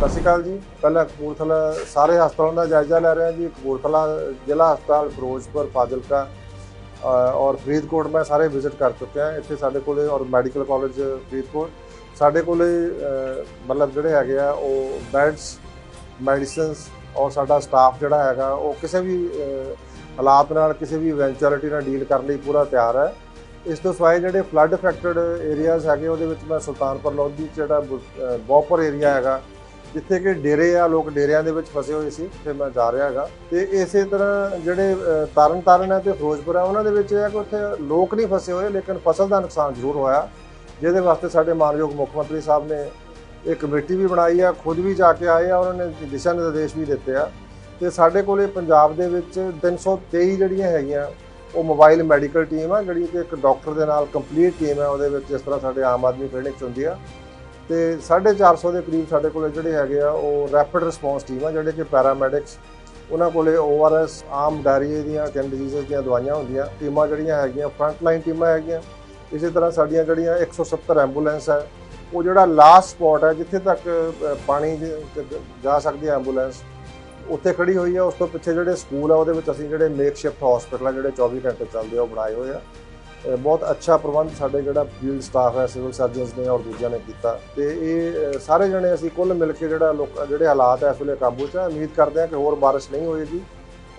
ਸਤਿ ਸ਼੍ਰੀ ਅਕਾਲ ਜੀ। ਪਹਿਲਾਂ ਕਪੂਰਥਲਾ ਸਾਰੇ ਹਸਪਤਾਲਾਂ ਦਾ ਜਾਇਜ਼ਾ ਲੈ ਰਹੇ ਹਾਂ ਜੀ। ਕਪੂਰਥਲਾ ਜ਼ਿਲ੍ਹਾ ਹਸਪਤਾਲ ਫਿਰੋਜ਼ਪੁਰ, ਫਾਜ਼ਿਲਕਾ ਔਰ ਫਰੀਦਕੋਟ ਮੈਂ ਸਾਰੇ ਵਿਜ਼ਿਟ ਕਰ ਚੁੱਕਿਆ ਇੱਥੇ ਸਾਡੇ ਕੋਲੇ ਔਰ ਮੈਡੀਕਲ ਕਾਲਜ ਫਰੀਦਕੋਟ। ਸਾਡੇ ਕੋਲੇ ਮਤਲਬ ਜਿਹੜੇ ਹੈਗੇ ਆ, ਉਹ ਬੈਡਸ ਮੈਡੀਸਿਨਸ ਔਰ ਸਾਡਾ ਸਟਾਫ ਜਿਹੜਾ ਹੈਗਾ, ਉਹ ਕਿਸੇ ਵੀ ਹਾਲਾਤ ਨਾਲ, ਕਿਸੇ ਵੀ ਇਵੈਂਚੁਅਲਿਟੀ ਨਾਲ ਡੀਲ ਕਰਨ ਲਈ ਪੂਰਾ ਤਿਆਰ ਹੈ। ਇਸ ਤੋਂ ਸਿਵਾਏ ਜਿਹੜੇ ਫਲੱਡ ਅਫੈਕਟਡ ਏਰੀਆਜ਼ ਹੈਗੇ, ਉਹਦੇ ਵਿੱਚ ਮੈਂ ਸੁਲਤਾਨਪੁਰ, ਲੋਧੀ 'ਚ ਜਿਹੜਾ ਬੁ- ਬੋਪਰ ਏਰੀਆ ਹੈਗਾ ਜਿੱਥੇ ਕਿ ਡੇਰੇ ਆ ਲੋਕ ਡੇਰਿਆਂ ਦੇ ਵਿੱਚ ਫਸੇ ਹੋਏ ਸੀ ਤੇ ਮੈਂ ਜਾ ਰਿਹਾ ਹੈਗਾ। ਤੇ ਇਸੇ ਤਰ੍ਹਾਂ ਜਿਹੜੇ ਅ, ਤਰਨ ਤਾਰਨ ਹੈ ਤੇ ਫਿਰੋਜ਼ਪੁਰ ਹੈ ਉਹਨਾਂ ਦੇ ਵਿੱਚ ਇਹ ਹੈ ਕਿ ਉੱਥੇ ਲੋਕ ਨਹੀਂ ਫਸੇ ਹੋਏ ਲੇਕਿਨ ਫਸਲ ਦਾ ਨੁਕਸਾਨ ਜ਼ਰੂਰ ਹੋਇਆ। ਜਿਹਦੇ ਵਾਸਤੇ ਸਾਡੇ ਮਾਨਯੋਗ ਮੁੱਖ ਮੰਤਰੀ ਸਾਹਿਬ ਨੇ ਇੱਕ ਕਮੇਟੀ ਵੀ ਬਣਾਈ ਆ ਖੁਦ ਵੀ ਜਾ ਕੇ ਆਏ ਆ ਉਹਨਾਂ ਨੇ ਦਿਸ਼ਾ ਨਿਰਦੇਸ਼ ਵੀ ਦਿੱਤੇ ਆ। ਤੇ ਸਾਡੇ ਕੋਲੇ ਪੰਜਾਬ ਦੇ ਵਿੱਚ 323 ਜਿਹੜੀਆਂ ਹੈਗੀਆਂ ਉਹ ਮੋਬਾਈਲ ਮੈਡੀਕਲ ਟੀਮ ਆ ਜਿਹੜੀ ਕਿ ਇੱਕ ਡਾਕਟਰ ਦੇ ਨਾਲ ਕੰਪਲੀਟ ਟੀਮ ਹੈ ਉਹਦੇ ਵਿੱਚ ਜਿਸ ਤਰ੍ਹਾਂ ਸਾਡੇ ਆਮ ਆਦਮੀ ਕਲੀਨਿਕ 'ਚ ਹੁੰਦੀ ਆ। ਤੇ 450 ਦੇ ਕਰੀਬ ਸਾਡੇ ਕੋਲੇ ਜਿਹੜੇ ਹੈਗੇ ਆ, ਉਹ ਰੈਪਿਡ ਰਿਸਪੌਂਸ ਟੀਮ ਆ, ਜਿਹੜੇ ਕਿ ਪੈਰਾਮੈਡਿਕਸ ਉਹਨਾਂ ਕੋਲੇ ਓਆਰਐਸ ਆਮ ਡਾਇਰੀਏ ਦੀਆਂ ਸਕਿਨ ਡਿਜ਼ੀਜ਼ਸ ਦੀਆਂ ਦਵਾਈਆਂ ਹੁੰਦੀਆਂ, ਟੀਮਾਂ ਜਿਹੜੀਆਂ ਹੈਗੀਆਂ ਫਰੰਟ ਲਾਈਨ ਟੀਮਾਂ ਹੈਗੀਆਂ। ਇਸੇ ਤਰ੍ਹਾਂ ਸਾਡੀਆਂ ਜਿਹੜੀਆਂ 170 ਐਂਬੂਲੈਂਸ ਹੈ ਉਹ ਜਿਹੜਾ ਲਾਸਟ ਸਪੌਟ ਹੈ ਜਿੱਥੇ ਤੱਕ ਪਾਣੀ ਜਾ ਸਕਦੀ ਹੈ ਐਂਬੂਲੈਂਸ ਉੱਥੇ ਖੜੀ ਹੋਈ ਹੈ ਉਸ ਤੋਂ ਪਿੱਛੇ ਜਿਹੜੇ ਸਕੂਲ ਆ, ਉਹਦੇ ਵਿੱਚ ਅਸੀਂ ਜਿਹੜੇ ਮੇਕਸ਼ਿਫਟ ਹਸਪੀਟਲ ਆ, ਜਿਹੜੇ 24 ਘੰਟੇ ਚੱਲਦੇ ਆ, ਉਹ ਬਣਾਏ ਹੋਏ ਆ। ਬਹੁਤ ਅੱਛਾ ਪ੍ਰਬੰਧ ਸਾਡੇ ਜਿਹੜਾ ਫੀਲਡ ਸਟਾਫ ਹੈ, ਸਿਵਲ ਸਰਜਨਸ ਨੇ ਔਰ ਦੂਜਿਆਂ ਨੇ ਕੀਤਾ। ਤੇ ਇਹ ਸਾਰੇ ਜਣੇ ਅਸੀਂ ਕੁੱਲ ਮਿਲ ਕੇ ਜਿਹੜਾ ਲੋਕ, ਜਿਹੜੇ ਹਾਲਾਤ ਹੈ ਇਸ ਵੇਲੇ ਕਾਬੂ 'ਚ ਉਮੀਦ ਕਰਦੇ ਹਾਂ ਕਿ ਹੋਰ ਬਾਰਿਸ਼ ਨਹੀਂ ਹੋਏਗੀ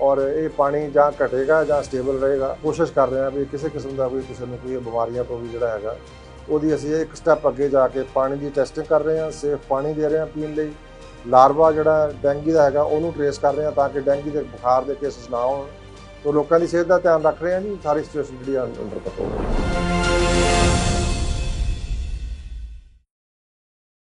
ਔਰ ਇਹ ਪਾਣੀ ਜਾਂ ਘਟੇਗਾ ਜਾਂ ਸਟੇਬਲ ਰਹੇਗਾ। ਕੋਸ਼ਿਸ਼ ਕਰ ਰਹੇ ਹਾਂ ਵੀ ਕਿਸੇ ਕਿਸਮ ਦਾ ਕੋਈ ਕਿਸੇ ਨੂੰ ਕੋਈ ਬਿਮਾਰੀਆਂ ਤੋਂ ਵੀ ਜਿਹੜਾ ਹੈਗਾ, ਉਹਦੀ ਅਸੀਂ ਇੱਕ ਸਟੈਪ ਅੱਗੇ ਜਾ ਕੇ ਪਾਣੀ ਦੀ ਟੈਸਟਿੰਗ ਕਰ ਰਹੇ ਹਾਂ ਸੇਫ ਪਾਣੀ ਦੇ ਰਹੇ ਹਾਂ ਪੀਣ ਲਈ। ਲਾਰਵਾ ਜਿਹੜਾ ਡੈਂਗੀ ਦਾ ਹੈਗਾ, ਉਹਨੂੰ ਟ੍ਰੇਸ ਕਰ ਰਹੇ ਹਾਂ ਤਾਂ ਕਿ ਡੈਂਗੀ ਦੇ ਬੁਖਾਰ ਦੇ ਕੇਸਿਸ ਨਾ ਹੋਣ। ਤੋ ਲੋਕਾਂ ਦੀ ਸਿਹਤ ਦਾ ਧਿਆਨ ਰੱਖ ਰਹੇ ਹਾਂ ਜੀ, ਸਾਰੀ ਸਿਚੁਏਸ਼ਨ ਜਿਹੜੀ ਆ ਅੰਡਰ ਕੰਟਰੋਲ ਹੈ।